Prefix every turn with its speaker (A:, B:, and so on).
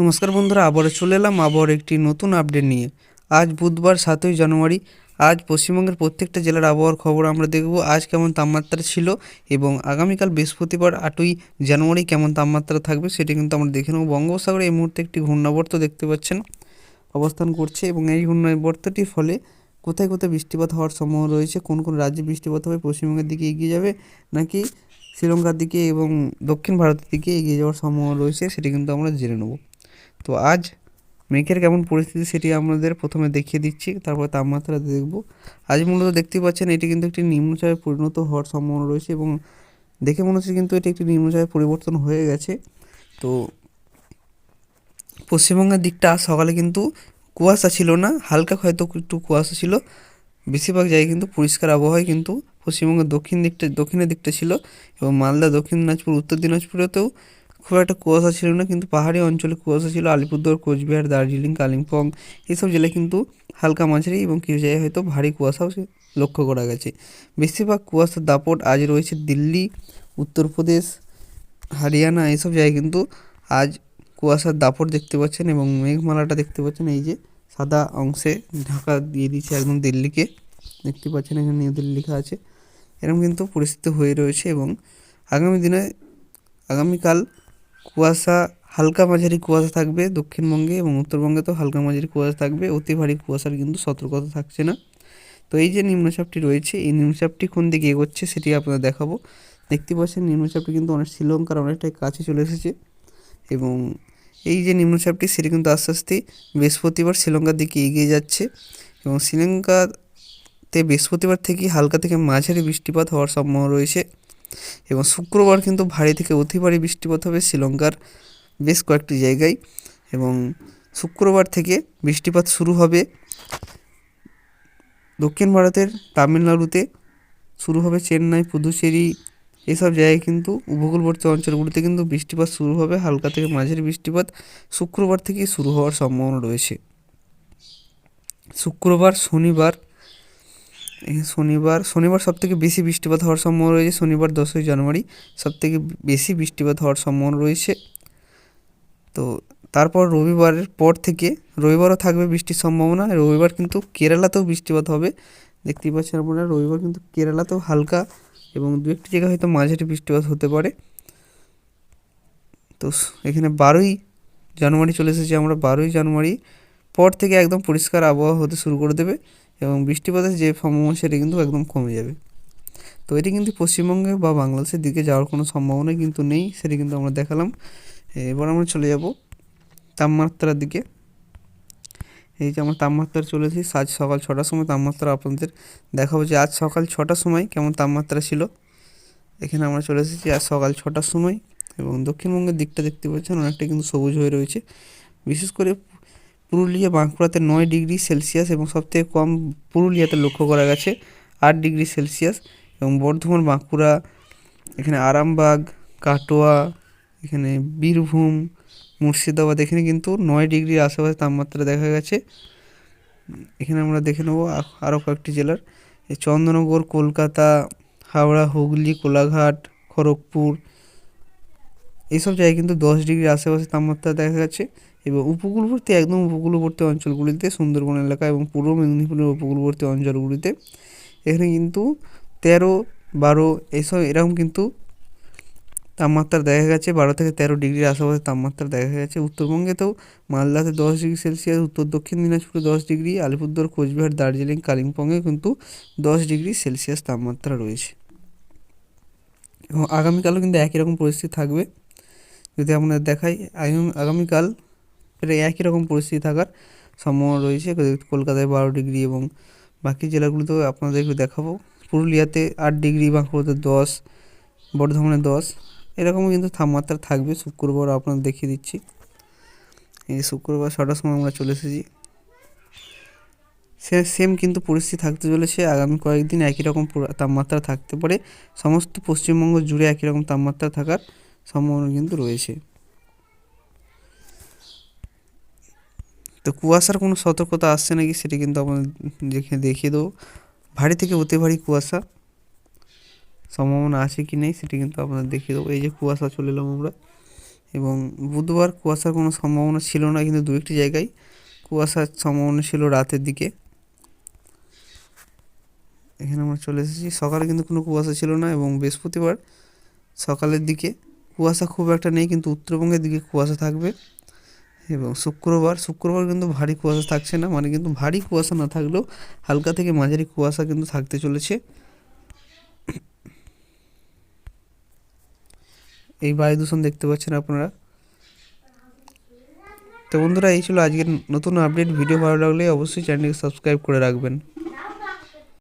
A: নমস্কার বন্ধুরা, আবারও চলে এলাম আবার একটি নতুন আপডেট নিয়ে। আজ বুধবার সাতই জানুয়ারি, আজ পশ্চিমবঙ্গের প্রত্যেকটা জেলার আবহাওয়ার খবর আমরা দেখব। আজ কেমন তাপমাত্রা ছিল এবং আগামীকাল বৃহস্পতিবার আটই জানুয়ারি কেমন তাপমাত্রা থাকবে সেটি কিন্তু আমরা দেখে নেব। বঙ্গোপসাগরে এই মুহূর্তে একটি ঘূর্ণাবর্ত দেখতে পাচ্ছেন। অবস্থান করছে এবং এই ঘূর্ণাবর্তটির ফলে কোথায় কোথায় বৃষ্টিপাত হওয়ার সম্ভাবনা রয়েছে, কোন কোন রাজ্যে বৃষ্টিপাত হবে, পশ্চিমবঙ্গের দিকে এগিয়ে যাবে নাকি শ্রীলঙ্কার দিকে এবং দক্ষিণ ভারতের দিকে এগিয়ে যাওয়ার সম্ভাবনা রয়েছে সেটি কিন্তু আমরা জেনে নেব। তো আজ মেঘের কেমন পরিস্থিতি সেটি আমাদের প্রথমে দেখিয়ে দিচ্ছি, তারপর তাপমাত্রা দেখব। আজ মূলত দেখতে পাচ্ছেন এটি কিন্তু একটি নিম্নচাপে পরিণত হওয়ার সম্ভাবনা রয়েছে এবং দেখে মনে হচ্ছে কিন্তু এটি একটি নিম্নচাপে পরিবর্তন হয়ে গেছে। তো পশ্চিমবঙ্গের দিকটা সকালে কিন্তু কুয়াশা ছিল না, হালকা হয়তো একটু কুয়াশা ছিল। বেশিরভাগ জায়গায় কিন্তু পরিষ্কার আবহাওয়ায় কিন্তু পশ্চিমবঙ্গের দক্ষিণ দিকটা, দক্ষিণের দিকটা ছিল এবং মালদা, দক্ষিণ দিনাজপুর, উত্তর দিনাজপুরেতেও খুব একটা কুয়াশা ছিল না, কিন্তু পাহাড়ি অঞ্চলে কুয়াশা ছিল। আলিপুরদুয়ার, কোচবিহার, দার্জিলিং, কালিম্পং এইসব জেলায় কিন্তু হালকা মাঝারি এবং কিছু জায়গায় হয়তো ভারী কুয়াশাও লক্ষ্য করা গেছে। বেশিরভাগ কুয়াশার দাপট আজ রয়েছে দিল্লি, উত্তরপ্রদেশ, হরিয়ানা এইসব জায়গায় কিন্তু আজ কুয়াশার দাপট দেখতে পাচ্ছেন এবং মেঘমালাটা দেখতে পাচ্ছেন। এই যে সাদা অংশে ঢাকা দিয়ে দিচ্ছে একদম দিল্লিকে, দেখতে পাচ্ছেন এখানে নিউ দিল্লি লেখা আছে। এরকম কিন্তু পরিস্থিতি হয়ে রয়েছে এবং আগামী দিনে, আগামীকাল কুয়াশা, হালকা মাঝারি কুয়াশা থাকবে দক্ষিণবঙ্গে এবং উত্তরবঙ্গে তো হালকা মাঝারি কুয়াশা থাকবে। অতি ভারী কুয়াশার কিন্তু সতর্কতা থাকছে না। তো এই যে নিম্নচাপটি রয়েছে, এই নিম্নচাপটি কোন দিকে এগোচ্ছে সেটি আপনাদের দেখাবো। দেখতে পাচ্ছেন নিম্নচাপটি কিন্তু অনেক শ্রীলঙ্কার অনেকটাই কাছে চলে এসেছে এবং এই যে নিম্নচাপটি সেটি কিন্তু আস্তে আস্তে বৃহস্পতিবার শ্রীলঙ্কার দিকে এগিয়ে যাচ্ছে এবং শ্রীলঙ্কাতে বৃহস্পতিবার থেকেই হালকা থেকে মাঝারি বৃষ্টিপাত হওয়ার সম্ভাবনা রয়েছে। এবং শুক্রবার কিন্তু ভারী থেকে অতি ভারী বৃষ্টিপাত হবে শ্রীলঙ্কার বেশ কয়েকটি জায়গায় এবং শুক্রবার থেকে বৃষ্টিপাত শুরু হবে দক্ষিণ ভারতের তামিলনাড়ুতে, শুরু হবে চেন্নাই, পুদুচেরি এইসব জায়গায় কিন্তু উপকূলবর্তী অঞ্চলগুলিতে কিন্তু বৃষ্টিপাত শুরু হবে, হালকা থেকে মাঝারি বৃষ্টিপাত শুক্রবার থেকেই শুরু হওয়ার সম্ভাবনা রয়েছে। শুক্রবার, শনিবার শনিবার শনিবার সব থেকে বেশি বৃষ্টিপাত হওয়ার সম্ভাবনা রয়েছে, শনিবার দশই জানুয়ারি সব থেকে বেশি বৃষ্টিপাত হওয়ার সম্ভাবনা রয়েছে। তো তারপর রবিবারের পর থেকে, রবিবারও থাকবে বৃষ্টির সম্ভাবনা, রবিবার কিন্তু কেরালাতেও বৃষ্টিপাত হবে। দেখতেই পাচ্ছেন আপনারা, রবিবার কিন্তু কেরালাতেও হালকা এবং দু একটি জায়গায় হয়তো মাঝারি বৃষ্টিপাত হতে পারে। তো এখানে বারোই জানুয়ারি চলে এসেছি, আমরা বারোই জানুয়ারি পর থেকে একদম পরিষ্কার আবহাওয়া হতে শুরু করে দেবে। এবং বৃষ্টিপাতের যে সম্ভাবনা, সেটা কিন্তু একদম কমে যাবে। তো এটি কিন্তু পশ্চিমবঙ্গে বা বাংলাদেশের দিকে যাওয়ার কোনো সম্ভাবনা কিন্তু নেই, সেটি কিন্তু আমরা দেখালাম। এবার আমরা চলে যাব তাপমাত্রার দিকে। এই যে আমার তাপমাত্রা চলেছি আজ সকাল ছটার সময় তাপমাত্রা আপনাদের দেখাবো যে আজ সকাল ছটার সময় কেমন তাপমাত্রা ছিল। এখানে আমরা চলে এসেছি আজ সকাল ছটার সময় এবং দক্ষিণবঙ্গের দিকটা দেখতে পাচ্ছেন, অনেকটা কিন্তু সবুজ হয়ে রয়েছে। বিশেষ করে পুরুলিয়া বাঁকুড়াতে নয় ডিগ্রি সেলসিয়াস এবং সবথেকে কম পুরুলিয়াতে লক্ষ্য করা গেছে আট ডিগ্রি সেলসিয়াস এবং বর্ধমান, বাঁকুড়া, এখানে আরামবাগ, কাটোয়া, এখানে বীরভূম, মুর্শিদাবাদ, এখানে কিন্তু নয় ডিগ্রির আশেপাশে তাপমাত্রা দেখা গেছে। এখানে আমরা দেখে নেব আরও কয়েকটি জেলার। এই চন্দ্রনগর, কলকাতা, হাওড়া, হুগলি, কোলাঘাট, খড়গপুর, এইসব জায়গায় কিন্তু দশ ডিগ্রির আশেপাশে তাপমাত্রা দেখা গেছে। এবং উপকূলবর্তী, একদম উপকূলবর্তী অঞ্চলগুলিতে, সুন্দরবন এলাকা এবং পূর্ব মেদিনীপুরের উপকূলবর্তী অঞ্চলগুলিতে, এখানে কিন্তু তেরো, বারো এইসব এরকম কিন্তু তাপমাত্রা দেখা গেছে, বারো থেকে তেরো ডিগ্রির আশেপাশে তাপমাত্রা দেখা গেছে। উত্তরবঙ্গেতেও মালদাতে দশ ডিগ্রি সেলসিয়াস, উত্তর দক্ষিণ দিনাজপুরে দশ ডিগ্রি, আলিপুরদুয়ার, কোচবিহার, দার্জিলিং, কালিম্পংয়ে কিন্তু দশ ডিগ্রি সেলসিয়াস তাপমাত্রা রয়েছে। এবং আগামীকালও কিন্তু একই রকম পরিস্থিতি থাকবে। যদি আপনাদের দেখাই আগামীকাল প্রায় একই রকম পরিস্থিতি থাকার সম্ভাবনা রয়েছে। কলকাতায় বারো ডিগ্রি এবং বাকি জেলাগুলোতেও আপনাদেরকে দেখাবো। পুরুলিয়াতে আট ডিগ্রি, বাঁকুড়াতে দশ, বর্ধমানে দশ। এরকমও কিন্তু তাপমাত্রা থাকবে। শুক্রবার আপনাদের দেখিয়ে দিচ্ছি। এই শুক্রবার ছটার সময় আমরা চলে এসেছি। সে সেম কিন্তু পরিস্থিতি থাকতে চলেছে। আগামী কয়েকদিন একই রকম তাপমাত্রা থাকতে পারে। সমস্ত পশ্চিমবঙ্গ জুড়ে একই রকম তাপমাত্রা থাকার সম্ভাবনা কিন্তু রয়েছে। তো কুয়াশার কোনো সতর্কতা আসছে নাকি সেটি কিন্তু আপনাদের দেখে দেখিয়ে দেবো। ভারী থেকে অতি ভারী কুয়াশা সম্ভাবনা আছে কি নেই সেটি কিন্তু আপনাদের দেখিয়ে দেবো। এই যে কুয়াশা চলে এলাম আমরা এবং বুধবার কুয়াশার কোনো সম্ভাবনা ছিল না কিন্তু দু একটি জায়গায় কুয়াশার সম্ভাবনা ছিল রাতের দিকে। এখানে আমরা চলে এসেছি। সকালে কিন্তু কোনো কুয়াশা ছিল না এবং বৃহস্পতিবার সকালের দিকে কুয়াশা খুব একটা নেই কিন্তু উত্তরবঙ্গের দিকে কুয়াশা থাকবে। এবং শুক্রবার শুক্রবার কিন্তু ভারী কুয়াশা থাকছে না মানে কিন্তু ভারী কুয়াশা না থাকলেও হালকা থেকে মাঝারি কুয়াশা কিন্তু থাকতে চলেছে। এই বায়ু দূষণ দেখতে পাচ্ছেন আপনারা। তো বন্ধুরা, এই ছিল আজকের নতুন আপডেট ভিডিও ভালো লাগলে অবশ্যই চ্যানেলকে সাবস্ক্রাইব করে রাখবেন।